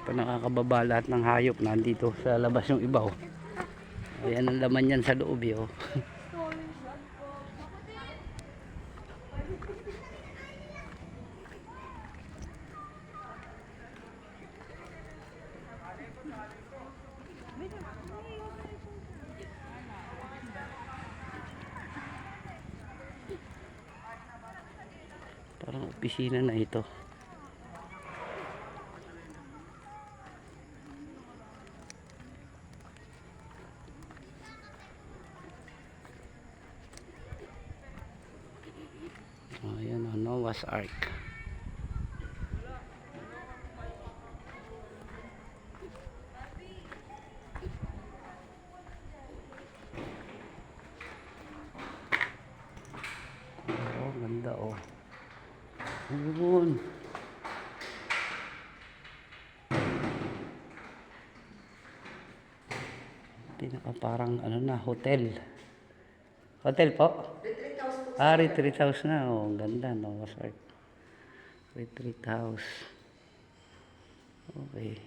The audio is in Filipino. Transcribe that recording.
pa nakakababa lahat ng hayop nandito sa labas yung ibaw. Ayan ang laman yan sa loob eh, oh. Parang opisina na ito. Ayan, oh, Noah's Ark. Oh, ganda oh. Ayun. Pinaka parang ano na, hotel. Hotel po? Ah, retreat house na. Oh, ang ganda, no? Sorry. Retreat house. Okay.